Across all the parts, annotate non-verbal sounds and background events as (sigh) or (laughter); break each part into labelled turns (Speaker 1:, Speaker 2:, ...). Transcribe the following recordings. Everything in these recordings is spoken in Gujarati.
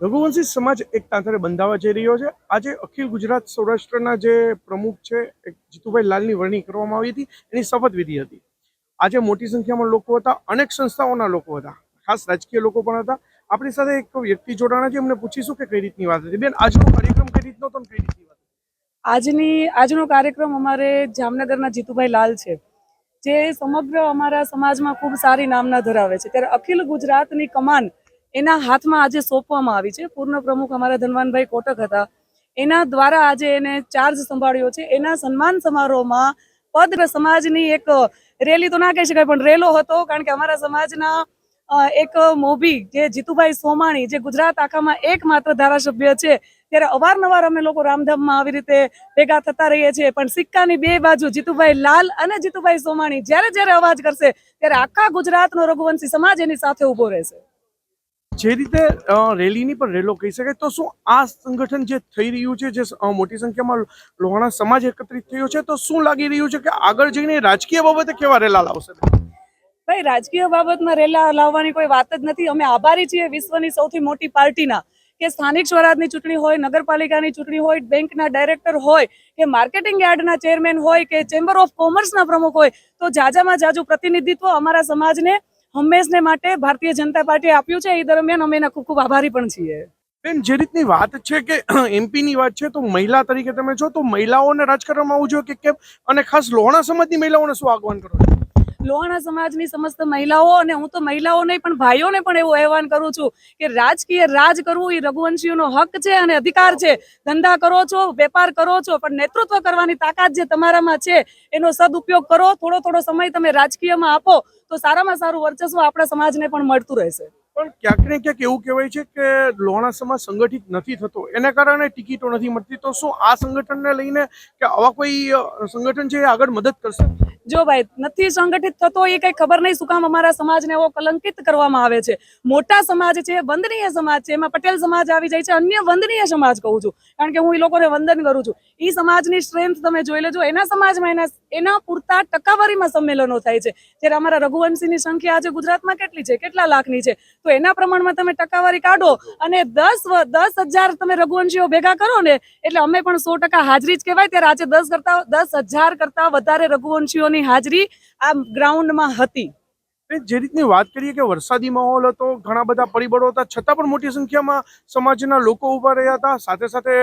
Speaker 1: રઘુવંશી સમાજ એક તાંતરે બંધાવા જઈ રહ્યો છે. આજે અખિલ ગુજરાત સૌરાષ્ટ્રના જે પ્રમુખ છે જીતુભાઈ લાલની વરણી કરવામાં આવી હતી. એની શપથવિધિ હતી. આજે મોટી સંખ્યામાં લોકો હતા, અનેક સંસ્થાઓના લોકો હતા, ખાસ રાજકીય લોકો પણ હતા. આપણી સાથે એક વ્યક્તિ જોડાણા છે, એમને પૂછીશું કે કઈ રીતની વાત હતી. બેન, આજનો કાર્યક્રમ કઈ રીતનો હતો કઈ રીતની વાત
Speaker 2: આજની, આજનો કાર્યક્રમ અમારે જામનગરના જીતુભાઈ લાલ છે, જે સમગ્ર અમારા સમાજમાં ખૂબ સારી નામના ધરાવે છે. ત્યારે અખિલ ગુજરાતની કમાન એના હાથમાં આજે સોંપવામાં આવી છે. પૂર્ણ પ્રમુખ અમારા ધનવાનભાઈ કોટક હતા. એના દ્વારા આજે એને ચાર્જ સંભાળ્યો છે. એના સન્માન સમારોહમાં પદ સમાજની એક રેલી તો ના કહી શકાય, પણ રેલો હતો, કારણ કે અમારા સમાજના એક મોભી જે જીતુભાઈ સોમાણી, જે ગુજરાત આખામાં એકમાત્ર ધારાસભ્ય છે, ત્યારે અવારનવાર અમે લોકો રામધામમાં આવી રીતે ભેગા થતા રહીએ છીએ. પણ સિક્કાની બે બાજુ જીતુભાઈ લાલ અને જીતુભાઈ સોમાણી જ્યારે જ્યારે અવાજ કરશે, ત્યારે આખા ગુજરાતનો રઘુવંશી સમાજ એની સાથે ઊભો રહેશે.
Speaker 1: જે રીતે રેલીની પણ રેલો કહી શકાય. તો શું આ સંગઠન જે થઈ રહ્યું છે, જે મોટી સંખ્યામાં લોહાણા સમાજ એકત્રિત થયો છે, તો શું લાગી રહ્યું છે કે આગળ જઈને રાજકીય બાબતે કેવા રેલા લાવશે?
Speaker 2: ભાઈ, રાજકીય બાબતમાં રેલા લાવવાની કોઈ વાત જ નથી. અમે આભારી છીએ વિશ્વની સૌથી મોટી પાર્ટીના કે સ્થાનિક સ્વરાજની ચૂંટણી હોય, નગરપાલિકાની ચૂંટણી હોય, બેંકના ડાયરેક્ટર હોય, કે માર્કેટિંગ યાર્ડના ચેરમેન હોય, કે ચેમ્બર ઓફ કોમર્સના પ્રમુખ હોય, તો જાજામાં જાજુ પ્રતિનિધિત્વ અમારા સમાજને હંમેશને માટે ભારતીય જનતા પાર્ટીએ આપ્યું છે. એ દરમિયાન અમે એના ખૂબ ખૂબ આભારી પણ છીએ.
Speaker 1: બેન, જે રીતની વાત છે કે (clears throat) એમપી ની વાત છે, તો મહિલા તરીકે તમે છો, તો મહિલાઓને રાજકારણમાં આવવું જોઈએ કે કેમ? અને ખાસ લોહાણા સમાજની મહિલાઓને શું આગવાન કરો છો?
Speaker 2: લોહાણા સમાજની સમસ્ત મહિલાઓ અને હું તો મહિલાઓ પણ ભાઈઓને પણ એવું આહવાન કરું છું કે રાજકીય રાજ કરવું એ રઘુવંશીઓનો હક છે અને અધિકાર છે. ધંધા કરો છો, વેપાર કરો છો, પણ નેતૃત્વ કરવાની તાકાત જે તમારામાં છે, એનો સદુપયોગ કરો. થોડો થોડો સમય તમે રાજકીયમાં આપો, તો સારામાં સારું વર્ચસ્વ આપણા સમાજને પણ મળતું રહેશે.
Speaker 1: પણ ક્યાંક ને ક્યાંક એવું કહેવાય છે કે લોહાણા સમાજ સંગઠિત નથી થતો. એના કારણે ટિકિટો નથી મળતી. તો શું આ સંગઠનને લઈને કે આવા કોઈ સંગઠન છે આગળ મદદ કરશે?
Speaker 2: જો ભાઈ, નથી સંગઠિત થતો એ કઈ ખબર નહીં શું કામ અમારા સમાજને એવો કલંકિત કરવામાં આવે છે. મોટા સમાજ છે, વંદનીય સમાજ છે, એમાં પટેલ સમાજ આવી જાય છે, અન્ય વંદનીય સમાજ કહું છું. કારણ કે હું એ લોકોને વંદન કરું છું. એ સમાજની સ્ટ્રેન્થ તમે જોઈ લેજો, એના સમાજમાં એના એના પૂરતા ટકાવારીમાં સંમેલનો થાય છે. જ્યારે અમારા રઘુવંશીની સંખ્યા આજે ગુજરાતમાં કેટલી છે? કેટલા લાખની છે? તો એના પ્રમાણમાં તમે ટકાવારી કાઢો અને દસ દસ હજાર તમે રઘુવંશીઓ ભેગા કરો ને, એટલે અમે પણ સો ટકા હાજરી જ કહેવાય. ત્યારે આજે દસ કરતા, દસ હજાર કરતા વધારે રઘુવંશીઓની હાજરી આ ગ્રાઉન્ડમાં હતી.
Speaker 1: જે રીતની વાત કરીએ કે વરસાદી માહોલ હતો ઘણા બધા પરિબળો હતા છતાં પણ મોટી સંખ્યામાં સમાજના લોકો ઊભા રહ્યા હતા સાથે સાથે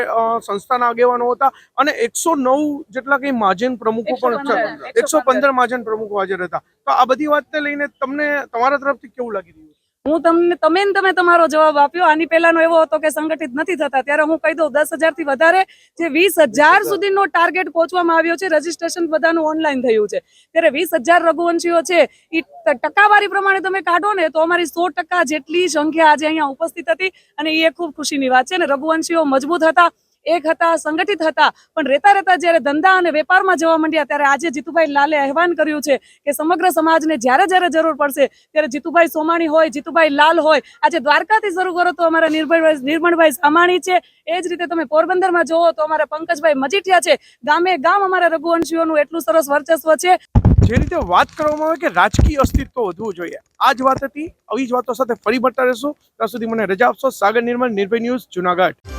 Speaker 1: સંસ્થાના આગેવાનો હતા અને એકસો નવ જેટલા કઈ માજન પ્રમુખો પણ
Speaker 2: 115,
Speaker 1: એકસો પંદર માજન પ્રમુખો હાજર હતા. તો આ બધી વાતને લઈને તમને તમારા તરફથી કેવું લાગી રહ્યું?
Speaker 2: હું તમને તમે ને તમે તમારો જવાબ આપ્યો. આની પહેલાનો એવો હતો કે સંગઠિત નથી થતા. ત્યારે હું કહી દઉં દસ હજારથી વધારે જે વીસ હજાર સુધીનો ટાર્ગેટ પહોંચવામાં આવ્યો છે રજીસ્ટ્રેશન બધાનું ઓનલાઈન થયું છે. ત્યારે વીસ હજાર રઘુવંશીઓ છે એ ટકાવારી પ્રમાણે તમે કાઢો ને તો અમારી સો ટકા જેટલી સંખ્યા આજે અહીંયા ઉપસ્થિત હતી અને એ ખૂબ ખુશીની વાત છે. ને રઘુવંશીઓ મજબૂત હતા. એક હતા, સંગઠિત હતા. પણ રહેતા રહેતા જ્યારે ધંધા અને વેપારમાં જવા માંડ્યા, ત્યારે આજે જીતુભાઈ લાલે આહવાન કર્યું છે કે સમગ્ર સમાજને જ્યારે જ્યારે જરૂર પડશે, ત્યારે જીતુભાઈ સોમાણી હોય, જીતુભાઈ લાલ હોય. આજે દ્વારકાથી શરૂ કરો તો અમારા નિર્ભયભાઈ, નિર્મળભાઈ સામાણી છે. એ જ રીતે તમે પોરબંદરમાં જોવો તો અમારા પંકજભાઈ મજીઠિયા છે. ગામે ગામ અમારા રઘુવંશીઓનું એટલું સરસ વર્ચસ્વ છે.
Speaker 1: જે રીતે વાત કરવામાં આવે કે રાજકીય અસ્તિત્વ વધવું જોઈએ. આ જ વાત હતી. આવી જ વાતો સાથે ફરી મળતા રહેશું. ત્યાં સુધી મને રજા આપશો. સાગર નિર્મલ નિર્ભય ન્યૂઝ, જુનાગઢ.